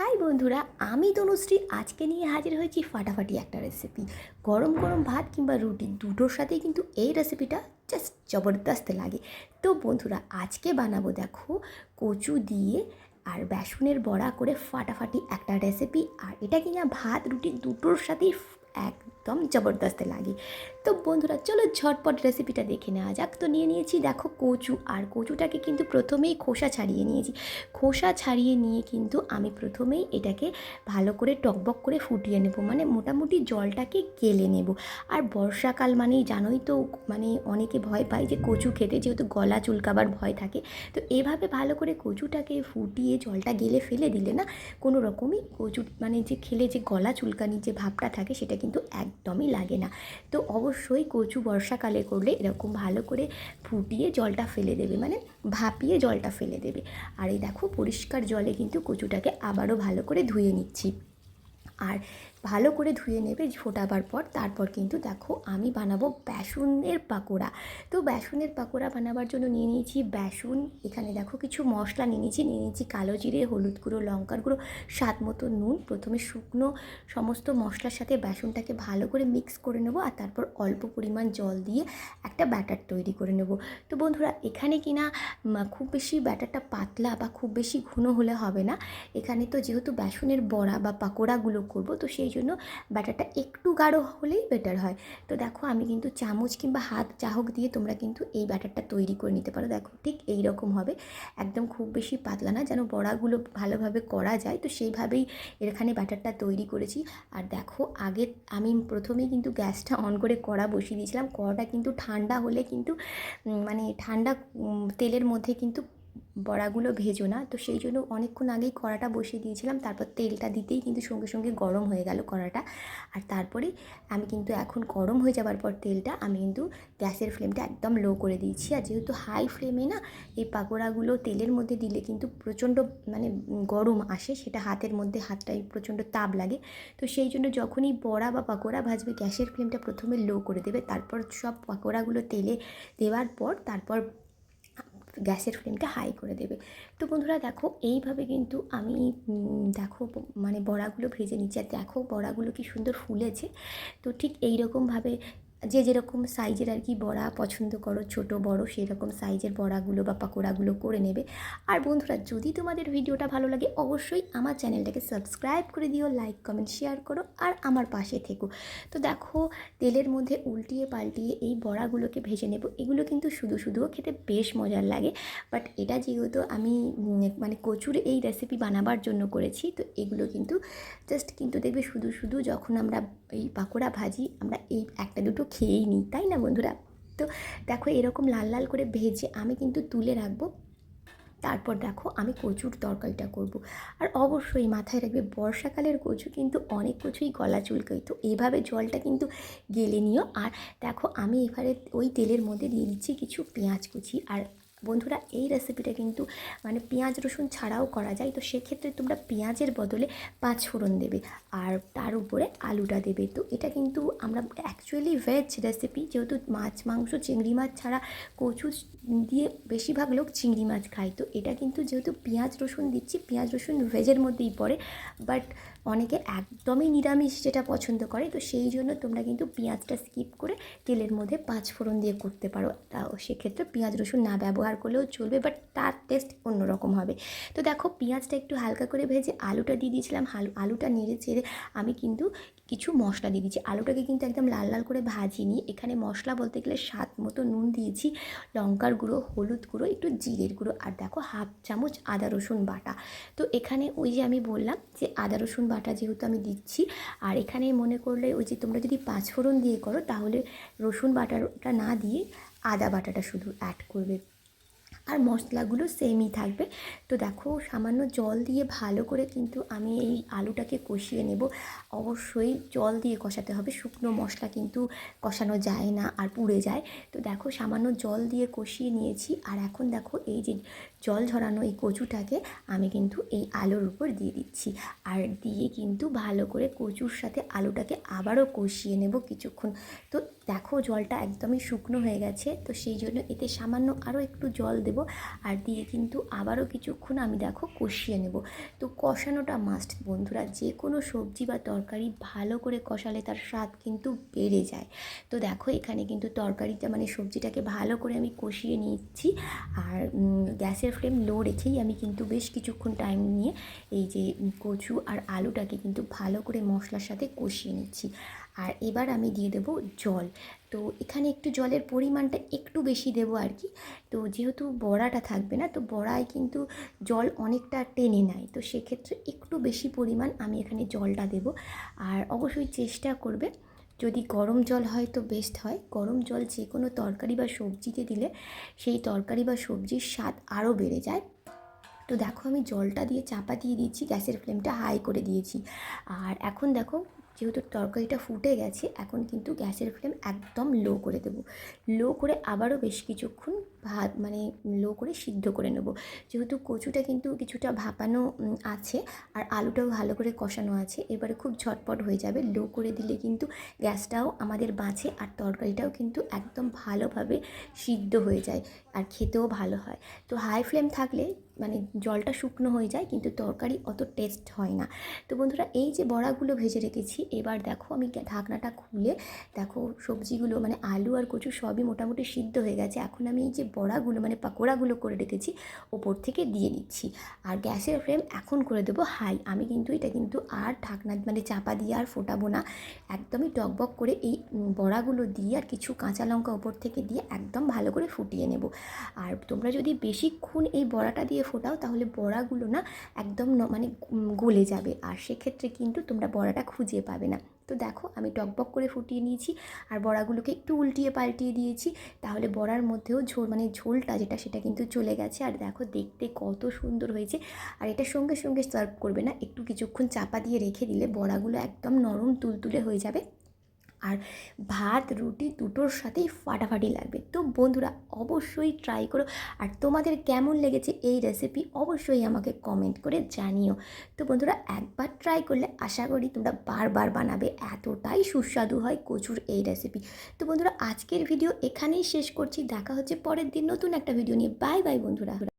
High বন্ধুরা, আমি তনুশ্রী। আজকে নিয়ে হাজির হয়েছি ফাটাফাটি একটা রেসিপি গরম গরম ভাত কিংবা রুটি, দুটোর সাথেই কিন্তু এই রেসিপিটা জাস্ট জবরদস্ত লাগে। তো বন্ধুরা, আজকে বানাবো দেখো কচু দিয়ে আর বেসনের বড়া করে ফাটাফাটি একটা রেসিপি আর এটা কিনা ভাত, রুটি, দুটোর সাথেই একদম জবরদস্ত লাগে। তো বন্ধুরা, চলো ঝটপট রেসিপিটা দেখে নেওয়া যাক। তো নিয়ে নিয়েছি, দেখো কচু। আর কচুটাকে কিন্তু প্রথমেই খোসা ছাড়িয়ে নিয়েছি। খোসা ছাড়িয়ে নিয়ে কিন্তু আমি প্রথমেই এটাকে ভালো করে টকবক করে ফুটিয়ে নেব। মানে মোটামুটি জলটাকে গেলে নেব। আর বর্ষাকাল মানেই জানোই তো মানে অনেকে ভয় পায় যে কচু খেতে, যেহেতু গলা চুলকাবার ভয় থাকে। তো এভাবে ভালো করে কচুটাকে ফুটিয়ে জলটা গেলে ফেলে দিলে না, কোনো রকমই কচু মানে যে খেলে যে গলা চুলকানির যে ভাবটা থাকে, সেটা কিন্তু একদমই লাগে না। তো অবশ্যই কচু বর্ষাকালে করলে এরকম ভালো করে ফুটিয়ে জলটা ফেলে দেবে মানে ভাপিয়ে জলটা ফেলে দেবে। আর এই দেখো পরিষ্কার জলে কিন্তু কচুটাকে আবারও ভালো করে ধুয়ে নিচ্ছি। আর ভালো করে ধুয়ে নেবে, ফোটাবার পর তারপর কিন্তু দেখো আমি বানাবো বেসনের পাকোড়া। তো বেসনের পাকোড়া বানাবার জন্য নিয়ে নিয়েছি বেসন, এখানে দেখো কিছু মশলা নিয়ে নিয়েছি নিয়ে নিয়েছি কালো জিরে, হলুদ গুঁড়ো, লঙ্কার গুঁড়ো, স্বাদ মতো নুন, প্রথমে শুকনো সমস্ত মশলার সাথে বেসনটাকে ভালো করে মিক্স করে নেব আর তারপর অল্প পরিমাণ জল দিয়ে একটা ব্যাটার তৈরি করে নেব। তো বন্ধুরা, এখানে কিনা খুব বেশি ব্যাটারটা পাতলা বা খুব বেশি ঘন হলে হবে না। এখানে তো যেহেতু বেসনের বড়া বা পাকোড়াগুলো করব, তো সেই জন্য ব্যাটারটা একটু গাঢ় হলেই বেটার হয়। তো দেখো আমি কিন্তু চামচ কিংবা হাত চাহক দিয়ে তোমরা কিন্তু এই ব্যাটারটা তৈরি করে নিতে পারো। দেখো ঠিক এই রকম হবে। একদম খুব বেশি পাতলা না, যেন বড়াগুলো ভালোভাবে করা যায়। তো সেইভাবেই এখানে ব্যাটারটা তৈরি করেছি। আর দেখো আগে আমি প্রথমেই কিন্তু গ্যাসটা অন করে কড়া বসিয়ে দিয়েছিলাম। কড়াটা কিন্তু ঠান্ডা হলে কিন্তু মানে ঠান্ডা তেলের মধ্যে কিন্তু বড়াগুলো ভেজো না। তো সেই জন্য অনেকক্ষণ আগেই কড়াটা বসিয়ে দিয়েছিলাম। তারপর তেলটা দিতেই কিন্তু সঙ্গে সঙ্গে গরম হয়ে গেল কড়াটা। আর তারপরে আমি কিন্তু এখন গরম হয়ে যাবার পর তেলটা আমি কিন্তু গ্যাসের ফ্লেমটা একদম লো করে দিয়েছি। আর যেহেতু হাই ফ্লেমে না, এই পাকোড়াগুলো তেলের মধ্যে দিলে কিন্তু প্রচণ্ড মানে গরম আসে। সেটা হাতের মধ্যে হাতটাই প্রচণ্ড তাপ লাগে। তো সেই জন্য যখনই বড়া বা পাকোড়া ভাজবে, গ্যাসের ফ্লেমটা প্রথমে লো করে দেবে। তারপর সব পাকোড়াগুলো তেলে দেওয়ার পর, তারপর গ্যাসের ফ্লেমটা হাই করে দেবে। তো বন্ধুরা দেখো, এইভাবে কিন্তু আমি দেখো মানে বড়াগুলো ভেজে নিচ্ছি। আর দেখো বড়াগুলো কি সুন্দর ফুলেছে। তো ঠিক এই রকমভাবে যে যেরকম সাইজের আর কি বড়া পছন্দ করো, ছোট, বড় সেই রকম সাইজের বড়াগুলো বা পাকোড়াগুলো করে নেবে। আর বন্ধুরা, যদি তোমাদের ভিডিওটা ভালো লাগে, অবশ্যই আমার চ্যানেলটাকে সাবস্ক্রাইব করে দিও লাইক কমেন্ট শেয়ার করো আর আমার পাশে থেকো। তো দেখো, তেলের মধ্যে উল্টিয়ে পাল্টিয়ে এই বড়াগুলোকে ভেজে নেব। এগুলো কিন্তু শুধু শুধুও খেতে বেশ মজার লাগে। বাট এটা যেহেতু আমি মানে কচুর এই রেসিপি বানাবার জন্য করেছি, তো এগুলো কিন্তু জাস্ট কিন্তু দেখবে শুধু শুধু যখন আমরা এই পাকোড়া ভাজি, আমরা এই একটা দুটো খেয়েই নিই তাই না বন্ধুরা? তো দেখো এরকম লাল লাল করে ভেজে আমি কিন্তু তুলে রাখব। তারপর দেখো আমি কচুর তরকারিটা করব। আর অবশ্যই মাথায় রাখবে, বর্ষাকালের কচু কিন্তু অনেক কচুই গলা চুলকাই তো এভাবে জলটা কিন্তু গেলে নিও। আর দেখো আমি এবারে ওই তেলের মধ্যে দিয়ে দিচ্ছি কিছু পেঁয়াজ কুচি আর বন্ধুরা, এই রেসিপিটা কিন্তু মানে পেঁয়াজ, রসুন ছাড়াও করা যায়। তো সেক্ষেত্রে তোমরা পেঁয়াজের বদলে পাঁচ ফোড়ন দেবে আর তার উপরে আলুটা দেবে। তো এটা কিন্তু আমরা অ্যাকচুয়ালি ভেজ রেসিপি যেহেতু মাছ, মাংস, চিংড়ি মাছ ছাড়া কচু দিয়ে বেশিরভাগ লোক চিংড়ি মাছ খায়। তো এটা কিন্তু যেহেতু পেঁয়াজ, রসুন দিচ্ছি, পেঁয়াজ, রসুন ভেজের মধ্যেই পড়ে। বাট অনেকে একদমই নিরামিষ যেটা পছন্দ করে, তো সেই জন্য তোমরা কিন্তু পেঁয়াজটা স্কিপ করে তেলের মধ্যে পাঁচ ফোড়ন দিয়ে করতে পারো। সেক্ষেত্রে পেঁয়াজ, রসুন না ব্যবহার করলেও চলবে বাট তার টেস্ট অন্যরকম হবে। তো দেখো, পেঁয়াজটা একটু হালকা করে ভেজে আলুটা দিয়ে দিয়েছিলাম। আলুটা নেড়ে চেড়ে আমি কিন্তু কিছু মশলা দিয়ে দিয়েছি। আলুটাকে কিন্তু একদম লাল লাল করে ভাজিনি এখানে মশলা বলতে গেলে স্বাদ মতো নুন দিয়েছি, লঙ্কার গুঁড়ো, হলুদ গুঁড়ো, একটু জিরের গুঁড়ো, আর দেখো হাফ চামচ আদা রসুন বাটা। তো এখানে ওই যে আমি বললাম যে আদা রসুন বাটা যেহেতু আমি দিচ্ছি, আর এখানে মনে করলে ওই যে তোমরা যদি পাঁচফোড়ন দিয়ে করো, তাহলে রসুন বাটাটা না দিয়ে আদা বাটাটা শুধু অ্যাড করবে। আর মশলাগুলো সেমই থাকবে। তো দেখো, সামান্য জল দিয়ে ভালো করে কিন্তু আমি এই আলুটাকে কষিয়ে নেব। অবশ্যই জল দিয়ে কষাতে হবে, শুকনো মশলা কিন্তু কষানো যায় না আর পুড়ে যায়। তো দেখো, সামান্য জল দিয়ে কষিয়ে নিয়েছি। আর এখন দেখো, এই যে জল ঝরানো এই কচুটাকে আমি কিন্তু এই আলুর উপর দিয়ে দিচ্ছি। আর দিয়ে কিন্তু ভালো করে কচুর সাথে আলুটাকে আবারও কষিয়ে নেব কিছুক্ষণ। তো দেখো, জলটা একদমই শুকনো হয়ে গেছে। তো সেই জন্য এতে সামান্য আরও একটু জল দেব। আর দিয়ে কিন্তু আবারও কিছুক্ষণ আমি দেখো কষিয়ে নেব। তো কষানোটা মাস্ট বন্ধুরা যে কোনো সবজি বা তরকারি ভালো করে কষালে তার স্বাদ কিন্তু বেড়ে যায়। তো দেখো এখানে কিন্তু তরকারিটা মানে সবজিটাকে ভালো করে আমি কষিয়ে নিচ্ছি। আর গ্যাসের ফ্লেম লো রেখেই আমি কিন্তু বেশ কিছুক্ষণ টাইম নিয়ে এই যে কচু আর আলুটাকে কিন্তু ভালো করে মশলার সাথে কষিয়ে নিচ্ছি। আর এবার আমি দিয়ে দেবো জল। তো এখানে একটু জলের পরিমাণটা একটু বেশি দেবো আর কি। তো যেহেতু বড়াটা থাকবে না, তো বড়ায় কিন্তু জল অনেকটা টেনে নেয়। তো সেক্ষেত্রে একটু বেশি পরিমাণ আমি এখানে জলটা দেব। আর অবশ্যই চেষ্টা করবে, যদি গরম জল হয় তো বেস্ট হয়। গরম জল যে কোনো তরকারি বা সবজিতে দিলে সেই তরকারি বা সবজির স্বাদ আরও বেড়ে যায়। তো দেখো আমি জলটা দিয়ে চাপা দিয়ে দিচ্ছি গ্যাসের ফ্লেমটা হাই করে দিয়েছি। আর এখন দেখো যেহেতু তরকারিটা ফুটে গেছে, এখন কিন্তু গ্যাসের ফ্লেম একদম লো করে দেব। লো করে আবারও বেশ কিছুক্ষণ ভাত মানে লো করে সিদ্ধ করে নেব। যেহেতু কচুটা কিন্তু কিছুটা ভাপানো আছে আর আলুটাও ভালো করে কষানো আছে, এবারে খুব ঝটপট হয়ে যাবে। লো করে দিলে কিন্তু গ্যাসটাও আমাদের বাঁচে আর তরকারিটাও কিন্তু একদম ভালোভাবে সিদ্ধ হয়ে যায় আর খেতেও ভালো হয়। তো হাই ফ্লেম থাকলে মানে জলটা শুকনো হয়ে যায়, কিন্তু তরকারি অত টেস্ট হয় না। তো বন্ধুরা, এই যে বড়াগুলো ভেজে রেখেছি, এবার দেখো আমি ঢাকনাটা খুলে দেখো সবজিগুলো মানে আলু আর কচু সবই মোটামুটি সিদ্ধ হয়ে গেছে। এখন আমি এই যে বড়াগুলো মানে পাকোড়াগুলো করে রেখেছি, ওপর থেকে দিয়ে দিচ্ছি আর গ্যাসের ফ্লেম এখন করে দেবো হাই। আমি কিন্তু এটা কিন্তু আর ঢাকনা মানে চাপা দিয়ে আর ফোটাবো না। একদমই টকবক করে এই বড়াগুলো দিয়ে আর কিছু কাঁচা লঙ্কা ওপর থেকে দিয়ে একদম ভালো করে ফুটিয়ে নেব। আর তোমরা যদি বেশিক্ষণ এই বড়াটা দিয়ে ফোটাও, তাহলে বড়াগুলো না একদম মানে গলে যাবে। আর সেক্ষেত্রে কিন্তু তোমরা বড়াটা খুঁজে পাবে না। তো দেখো, আমি টকবক করে ফুটিয়ে নিয়েছি, আর বড়াগুলোকে একটু উল্টিয়ে পাল্টিয়ে দিয়েছি। তাহলে বড়ার মধ্যেও ঝোল মানে ঝোলটা যেটা, সেটা কিন্তু চলে গেছে। আর দেখো, দেখতে কত সুন্দর হয়েছে। আর এটা সঙ্গে সঙ্গে সার্ভ করবে না। একটু কিছুক্ষণ চাপা দিয়ে রেখে দিলে বড়াগুলো একদম নরম, তুলতুলে হয়ে যাবে। আর ভাত, রুটি দুটোর সাথেই ফাটাফাটি লাগবে। তো বন্ধুরা, অবশ্যই ট্রাই করো। আর তোমাদের কেমন লেগেছে এই রেসিপি অবশ্যই আমাকে কমেন্ট করে জানিও। তো বন্ধুরা, একবার ট্রাই করলে আশা করি তোমরা বারবার বানাবে। এতটাই সুস্বাদু হয় কচুর এই রেসিপি তো বন্ধুরা, আজকের ভিডিও এখানেই শেষ করছি। দেখা হচ্ছে পরের দিন নতুন একটা ভিডিও নিয়ে। বাই বাই বন্ধুরা।